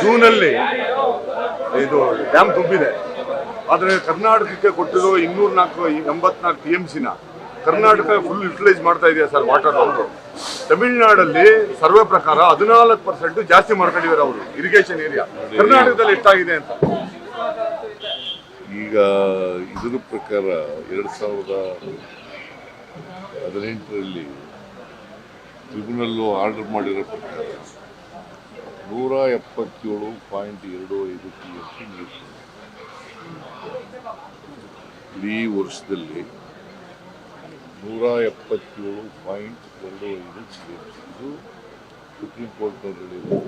ಜೂನಲ್ಲಿ. ಇದು ಡ್ಯಾಮ್ ತುಂಬಿದೆ. ಆದರೆ ಕರ್ನಾಟಕಕ್ಕೆ ಕೊಟ್ಟಿರೋ ಇನ್ನೂರ ನಾಲ್ಕು ಎಂಬತ್ನಾಲ್ಕು ಟಿ ಎಂ ಸಿನ ಕರ್ನಾಟಕ ಫುಲ್ ಯುಟಿಲೈಸ್ ಮಾಡ್ತಾ ಇದೆಯಾ ಸರ್ ವಾಟರ್ ಅವರು ತಮಿಳುನಾಡಲ್ಲಿ ಸರ್ವೆ ಪ್ರಕಾರ ಹದಿನಾಲ್ಕು ಪರ್ಸೆಂಟ್ ಜಾಸ್ತಿ ಮಾಡ್ಕೊಂಡಿದ್ದಾರೆ ಅವರು ಇರಿಗೇಷನ್ ಏರಿಯಾ ಕರ್ನಾಟಕದಲ್ಲಿ ಎಷ್ಟಾಗಿದೆ ಅಂತ? ಈಗ ಇದರ ಪ್ರಕಾರ ಎರಡು ಸಾವಿರದ ಹದಿನೆಂಟರಲ್ಲಿ ಟ್ರಿಬ್ಯುನಲ್ಲು ಆರ್ಡರ್ ಮಾಡಿರೋ ಪ್ರಕಾರ ನೂರ ಎಪ್ಪತ್ತೇಳು ಪಾಯಿಂಟ್ ಎರಡು ಐದು ಟಿ ಎಚ್ ನೀರು ಇಡೀ ವರ್ಷದಲ್ಲಿ ನೂರ ಎಪ್ಪತ್ತೇಳು ಪಾಯಿಂಟ್ ಎರಡು ಐದು ಟಿ ಎಚ್ ಇದು ಸುಪ್ರೀಂ ಹೇಳಿರೋದು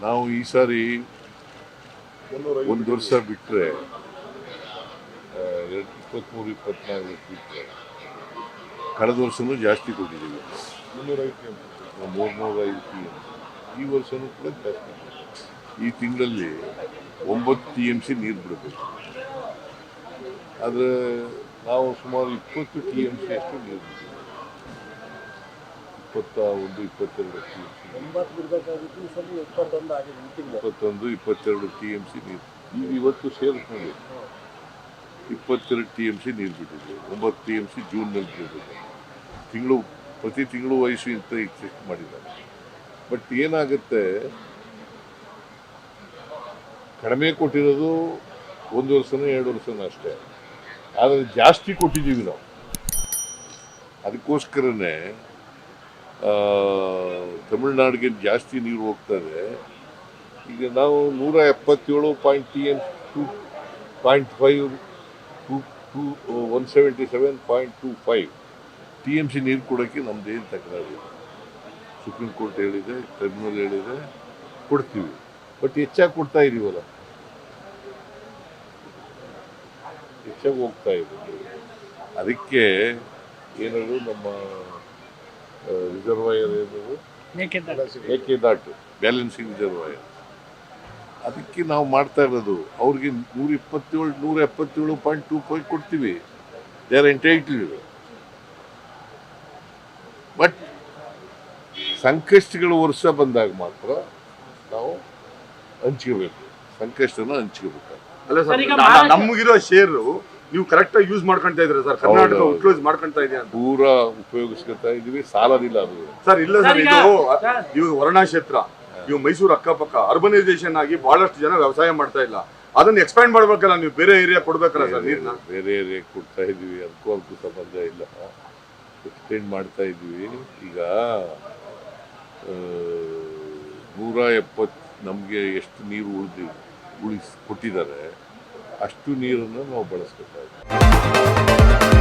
ನಾವು ಈ ಸಾರಿ ಒಂದು ವರ್ಷ ಬಿಟ್ಟರೆ ಎರಡು ಇಪ್ಪತ್ತ್ಮೂರು ಇಪ್ಪತ್ತ್ನಾಲ್ಕು ಬಿಟ್ಟರೆ ಕಳೆದ ವರ್ಷನೂ ಜಾಸ್ತಿ ಕೊಟ್ಟಿದ್ದೀವಿ. ಮೂರ್ನೂರ ಐದು ಟಿ ಎಂ ಈ ವರ್ಷನೂ ಕೂಡ ಜಾಸ್ತಿ. ಈ ತಿಂಗಳಲ್ಲಿ ಒಂಬತ್ತು ಟಿ ಎಂ ಸಿ ನೀರು ಬಿಡಬೇಕು. ಆದರೆ ನಾವು ಸುಮಾರು ಇಪ್ಪತ್ತು ಟಿ ಎಂ ಸಿ ಅಷ್ಟು ನೀರು ಬಿಡ್ತೀವಿ ಇಪ್ಪತ್ತ ಒಂದು ಇಪ್ಪತ್ತೆರಡು ಟಿ ಎಂ ಸಿ ಇಪ್ಪತ್ತೊಂದು ಇಪ್ಪತ್ತೆರಡು ಟಿ ಎಂ ಸಿ ನೀರು. ಈಗ ಇವತ್ತು ಸೇರಿಸ್ಕೊಂಡು ಇಪ್ಪತ್ತೆರಡು ಟಿ ಎಂ ಸಿ ನೀರು ಬಿಟ್ಟಿದ್ವಿ ಒಂಬತ್ತು ಟಿ ಎಂ ಸಿ ಜೂನ್ನಲ್ಲಿ ಬಿಡಬೇಕು ತಿಂಗಳು, ಪ್ರತಿ ತಿಂಗಳು ವಯಸ್ಸು ಇಂತ ಚೆಕ್ ಮಾಡಿದ್ದಾರೆ. ಬಟ್ ಏನಾಗುತ್ತೆ? ಕಡಿಮೆ ಕೊಟ್ಟಿರೋದು ಒಂದು ವರ್ಷನೋ, ಎರಡು ವರ್ಷನೋ ಅಷ್ಟೇ. ಆದರೆ ಜಾಸ್ತಿ ಕೊಟ್ಟಿದ್ದೀವಿ ನಾವು. ಅದಕ್ಕೋಸ್ಕರನೇ ತಮಿಳ್ನಾಡಿಗೆ ಜಾಸ್ತಿ ನೀರು ಹೋಗ್ತದೆ ಈಗ ನಾವು ನೂರ ಎಪ್ಪತ್ತೇಳು point T M two point five two two one seventy seven point two five T M C ನೀರು ಕೊಡೋಕ್ಕೆ ಏನು ತಕರಾರಿಲ್ಲ ಸುಪ್ರೀಂ ಕೋರ್ಟ್ ಹೇಳಿದೆ ಟ್ರಿಬ್ಯುನಲ್ ಹೇಳಿದೆ ಕೊಡ್ತೀವಿ. ಬಟ್ ಹೆಚ್ಚಾಗಿ ಕೊಡ್ತಾ ಇದೀವಲ್ಲ. ಹೆಚ್ಚಾಗಿ ಹೋಗ್ತಾ ಇದ್ದೀವಿ ಅದಕ್ಕೆ ಏನಾದ್ರು ನಮ್ಮ ರಿಸರ್ವಾಯರ್ ಏನಾದ್ರು? ಮೇಕೆದಾಟು ಬ್ಯಾಲೆನ್ಸಿಂಗ್ ರಿಸರ್ವಾಯರ್ ಅದಕ್ಕೆ ನಾವು ಮಾಡ್ತಾ ಇರೋದು. ಅವ್ರಿಗೆ ನೂರ ಇಪ್ಪತ್ತೇಳು ನೂರ ಎಪ್ಪತ್ತೇಳು ಪಾಯಿಂಟ್ ಟೂ ಫೈವ್ ಕೊಡ್ತೀವಿ. ದೇ ಆರ್ ಎಂಟೈಟ್ಲ್ ಬಟ್ ಸಂಕಷ್ಟಗಳು ವರ್ಷ ಬಂದಾಗ ಮಾತ್ರ ನಾವು ಹಂಚ್ಕೋಬೇಕು. ಸಂಕಷ್ಟನ ಹಂಚ್ಕೋಬೇಕು ಅಲ್ಲ ಸರ್, ನಮಗಿರೋ ಶೇರು ನೀವು ಕರೆಕ್ಟ್ ಆಗಿ ಯೂಸ್ ಮಾಡ್ಕೊಂತ ಇದ್ರೆ ಸರ್? ಕರ್ನಾಟಕ ಕ್ಲೋಸ್ ಯುಟಿಲೈಸ್ ಮಾಡ್ಕೊಂತ ಇದೆಯಾ ದೂರ ಪೂರಾ ಉಪಯೋಗಿಸ್ಕೊತಾ ಇದೀವಿ. ಸಾಲದಿಲ್ಲ ಅದು. ಸರ್ ಇಲ್ಲ ಸರ್ ಇದು ಕ್ಷೇತ್ರ. ಇವಾಗ ಇವು ಮೈಸೂರು ಅಕ್ಕಪಕ್ಕ ಅರ್ಬನೈಸೇಷನ್ ಆಗಿ ಬಹಳಷ್ಟು ಜನ ವ್ಯವಸಾಯ ಮಾಡ್ತಾ ಇಲ್ಲ. ಅದನ್ನ ಎಕ್ಸ್ಪ್ಯಾಂಡ್ ಮಾಡ್ಬೇಕಲ್ಲ ನೀವು ಬೇರೆ ಏರಿಯಾ ಕೊಡ್ಬೇಕಲ್ಲ ಸರ್ ನೀರನ್ನ ಬೇರೆ ಏರಿಯಾ ಕೊಡ್ತಾ ಇದೀವಿ ಅದಕ್ಕೂ ಅದಕ್ಕೂ ಸಂಬಂಧ ಇಲ್ಲ. ಎಕ್ಸ್ಟೆಂಡ್ ಮಾಡ್ತಾ ಇದೀವಿ ಈಗ ನೂರ ಎಪ್ಪತ್ತು ನಮಗೆ ಎಷ್ಟು ನೀರು ಉಳಿದು ಉಳಿಸ್ ಕೊಟ್ಟಿದ್ದಾರೆ ಅಷ್ಟು ನೀರನ್ನು ನಾವು ಇದ್ದೀವಿ